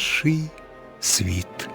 інший світ.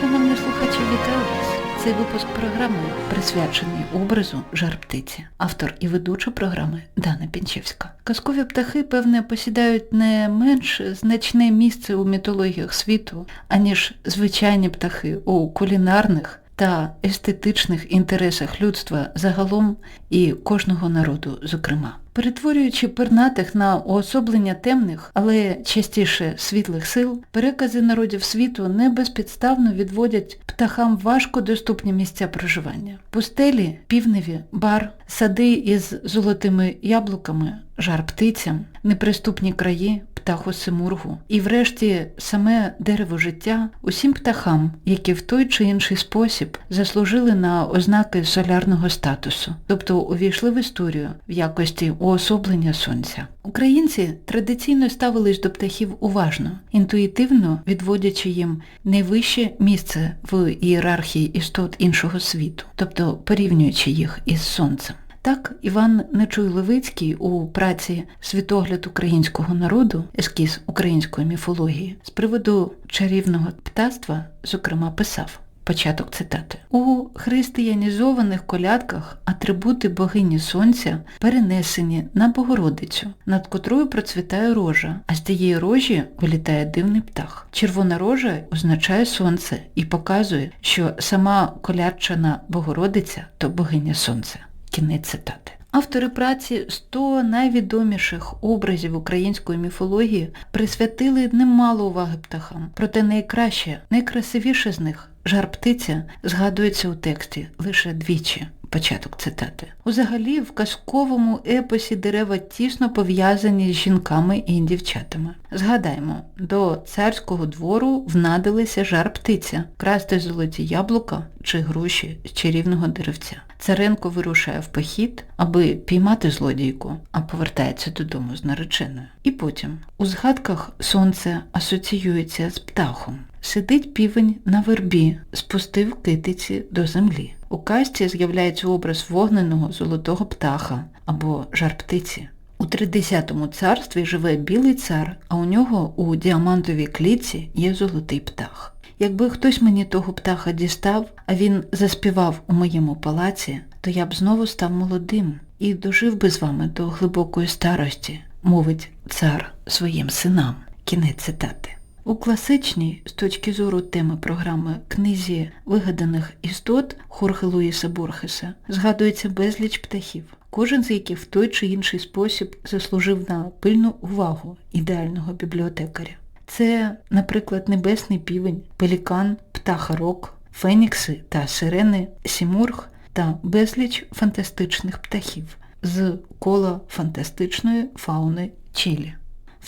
Шановні слухачі, вітаю вас! Цей випуск програми присвячений образу жар птиці. Автор і ведуча програми Дана Пінчевська. Казкові птахи, певне, посідають не менш значне місце у мітологіях світу, аніж звичайні птахи у кулінарних та естетичних інтересах людства загалом і кожного народу, зокрема. Перетворюючи пернатих на уособлення темних, але частіше світлих сил, перекази народів світу не безпідставно відводять птахам важко доступні місця проживання. Пустелі, півневі, бар, сади із золотими яблуками, жар птицям, неприступні краї, птаху Симургу і врешті саме дерево життя усім птахам, які в той чи інший спосіб заслужили на ознаки солярного статусу, тобто увійшли в історію в якості уособлення сонця. Українці традиційно ставились до птахів уважно, інтуїтивно відводячи їм найвище місце в ієрархії істот іншого світу, тобто порівнюючи їх із сонцем. Так, Іван Нечуй Левицький у праці Світогляд українського народу, ескіз української міфології, з приводу чарівного птаства, зокрема, писав. Початок цитати. У християнізованих колядках атрибути богині сонця перенесені на Богородицю, над котрою процвітає рожа, а з тієї рожі вилітає дивний птах. Червона рожа означає сонце і показує, що сама колядчана Богородиця то богиня сонця. Кінець цитати. Автори праці 100 найвідоміших образів української міфології присвятили немало уваги птахам, проте найкраще, найкрасивіше з них жар птиця згадується у тексті лише двічі. Початок цитати. Узагалі, в казковому епосі дерева тісно пов'язані з жінками і дівчатами. Згадаймо, до царського двору внадилися жар птиця, красти золоті яблука чи груші з чарівного деревця. Царенко вирушає в похід, аби піймати злодійку, а повертається додому з нареченою. І потім у згадках сонце асоціюється з птахом. Сидить півень на вербі, спустив китиці до землі. У касті з'являється образ вогненого золотого птаха або жар птиці. У тридесятому царстві живе білий цар, а у нього у діамантовій клітці є золотий птах. Якби хтось мені того птаха дістав, а він заспівав у моєму палаці, то я б знову став молодим і дожив би з вами до глибокої старості, мовить цар своїм синам. Кінець цитати. У класичній, з точки зору теми програми книзі вигаданих істот Хорхе Луїса Борхеса згадується безліч птахів, кожен з яких в той чи інший спосіб заслужив на пильну увагу ідеального бібліотекаря. Це, наприклад, небесний півень, пелікан, птаха-рок, фенікси та сирени, сімург та безліч фантастичних птахів з кола фантастичної фауни Чилі.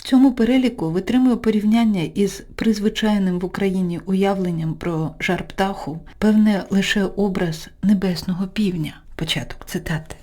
Цьому переліку витримує порівняння із призвичайним в Україні уявленням про жар птаху, певне лише образ небесного півня. Початок цитати.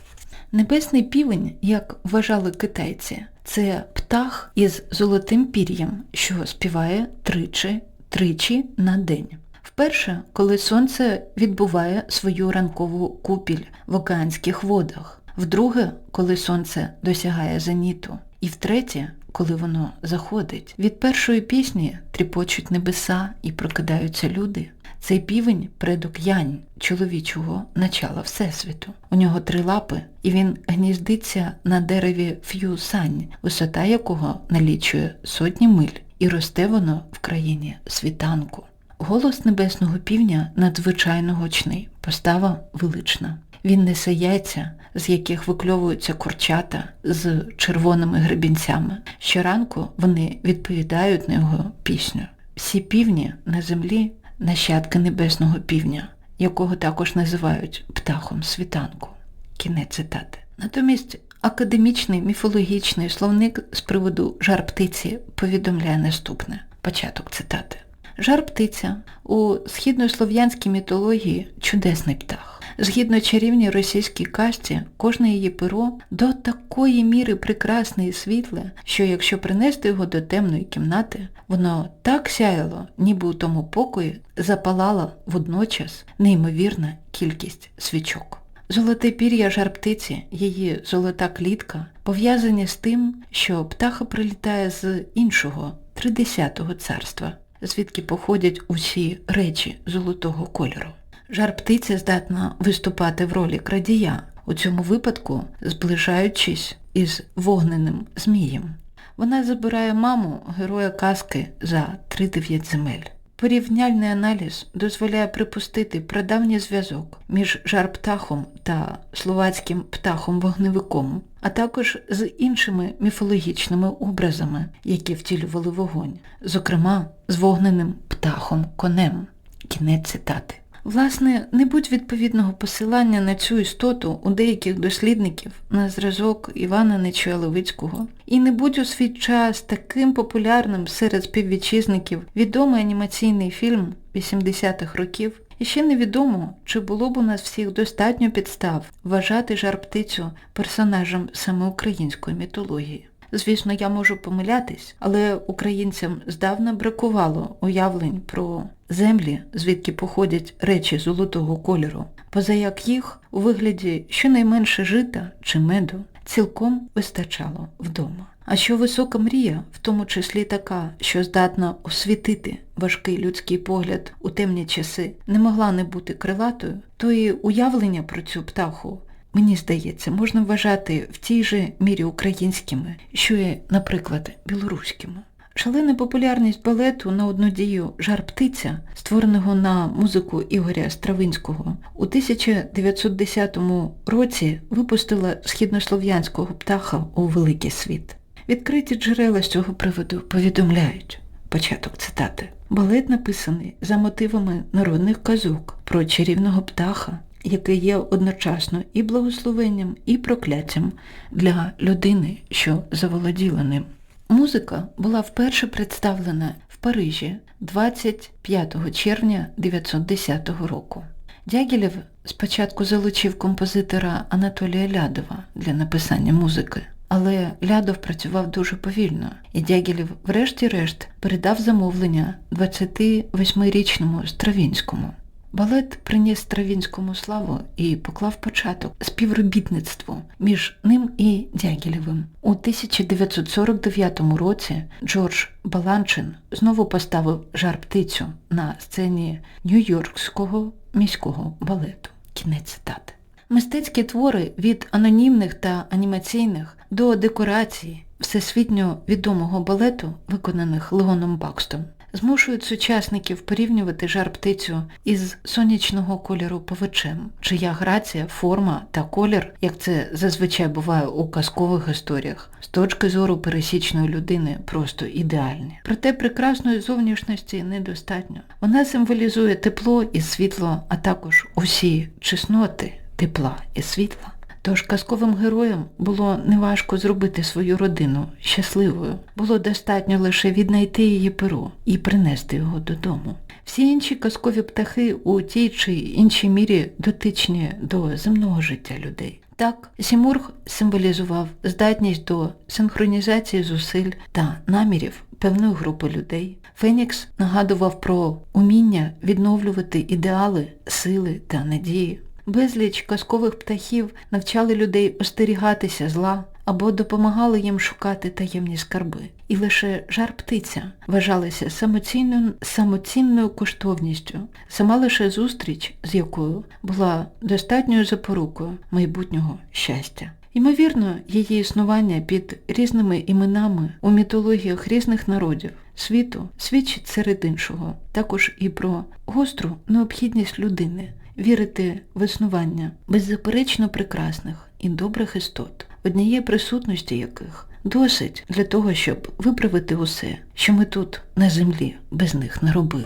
Небесний півень, як вважали китайці, це птах із золотим пір'ям, що співає тричі, тричі на день. Вперше, коли сонце відбуває свою ранкову купіль в океанських водах, вдруге, коли сонце досягає зеніту, і втретє, коли воно заходить. Від першої пісні тріпочуть небеса і прокидаються люди. Цей півень предок янь, чоловічого начала Всесвіту. У нього три лапи, і він гніздиться на дереві ф'ю-сань, висота якого налічує сотні миль, і росте воно в країні світанку. Голос небесного півня надзвичайно гучний, постава велична. Він несе яйця, з яких викльовуються курчата з червоними гребінцями. Щоранку вони відповідають на його пісню. Всі півні на землі нащадки небесного півня, якого також називають птахом світанку. Кінець цитати. Натомість академічний міфологічний словник з приводу жар птиці повідомляє наступне. Початок цитати. Жар птиця у східнослов'янській мітології чудесний птах. Згідно чарівній російській касті, кожне її перо до такої міри прекрасне і світле, що якщо принести його до темної кімнати, воно так сяяло, ніби у тому покої запалала водночас неймовірна кількість свічок. Золоте пір'я жар птиці, її золота клітка, пов'язані з тим, що птаха прилітає з іншого Тридесятого царства, звідки походять усі речі золотого кольору. Жар птиця здатна виступати в ролі крадія, у цьому випадку зближаючись із вогненим змієм. Вона забирає маму героя казки за 3-9 земель. Порівняльний аналіз дозволяє припустити прадавній зв'язок між жарптахом та словацьким птахом-вогневиком, а також з іншими міфологічними образами, які втілювали вогонь, зокрема з вогненим птахом-конем. Кінець цитати. Власне, не будь відповідного посилання на цю істоту у деяких дослідників на зразок Івана Нечуя-Левицького, і не будь у свій час таким популярним серед співвітчизників відомий анімаційний фільм 80-х років, і ще невідомо, чи було б у нас всіх достатньо підстав вважати жар-птицю персонажем саме української мітології. Звісно, я можу помилятись, але українцям здавна бракувало уявлень про землі, звідки походять речі золотого кольору, поза як їх у вигляді щонайменше жита чи меду цілком вистачало вдома. А що висока мрія, в тому числі така, що здатна освітити важкий людський погляд у темні часи, не могла не бути крилатою, то і уявлення про цю птаху мені здається, можна вважати в тій же мірі українськими, що і, наприклад, білоруськими. Шалена популярність балету на одну дію Жар птиця, створеного на музику Ігоря Стравинського, у 1910 році випустила східнослов'янського птаха у великий світ. Відкриті джерела з цього приводу повідомляють. Початок цитати. Балет написаний за мотивами народних казок про чарівного птаха, яке є одночасно і благословенням, і прокляттям для людини, що заволоділа ним. Музика була вперше представлена в Парижі 25 червня 1910 року. Дягілєв спочатку залучив композитора Анатолія Лядова для написання музики, але Лядов працював дуже повільно, і Дягілєв врешті-решт передав замовлення 28-річному Стравінському. Балет приніс Стравінському славу і поклав початок співробітництву між ним і Дягілєвим. У 1949 році Джордж Баланчин знову поставив жар птицю на сцені Нью-Йоркського міського балету. Кінець цитати. Мистецькі твори від анонімних та анімаційних до декорації всесвітньо відомого балету, виконаних Леоном Бакстом, змушують сучасників порівнювати жар-птицю із сонячного кольору повичем, чия грація, форма та колір, як це зазвичай буває у казкових історіях, з точки зору пересічної людини просто ідеальні. Проте прекрасної зовнішності недостатньо. Вона символізує тепло і світло, а також усі чесноти тепла і світла. Тож казковим героям було неважко зробити свою родину щасливою. Було достатньо лише віднайти її перо і принести його додому. Всі інші казкові птахи у тій чи іншій мірі дотичні до земного життя людей. Так, Сімург символізував здатність до синхронізації зусиль та намірів певної групи людей. Фенікс нагадував про уміння відновлювати ідеали, сили та надії. Безліч казкових птахів навчали людей остерігатися зла або допомагали їм шукати таємні скарби. І лише жар птиця вважалася самоцінною, самоцінною коштовністю, сама лише зустріч, з якою була достатньою запорукою майбутнього щастя. Ймовірно, її існування під різними іменами у мітологіях різних народів світу свідчить серед іншого, також і про гостру необхідність людини вірити в існування беззаперечно прекрасних і добрих істот, однієї присутності яких досить для того, щоб виправити усе, що ми тут на землі без них наробили.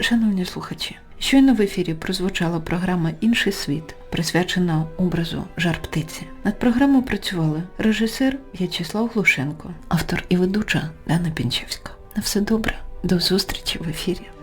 Шановні слухачі, щойно в ефірі прозвучала програма Інший світ, присвячена образу жар птиці. Над програмою працювали режисер В'ячеслав Глушенко, автор і ведуча Дана Пінчевська. На все добре, до зустрічі в ефірі.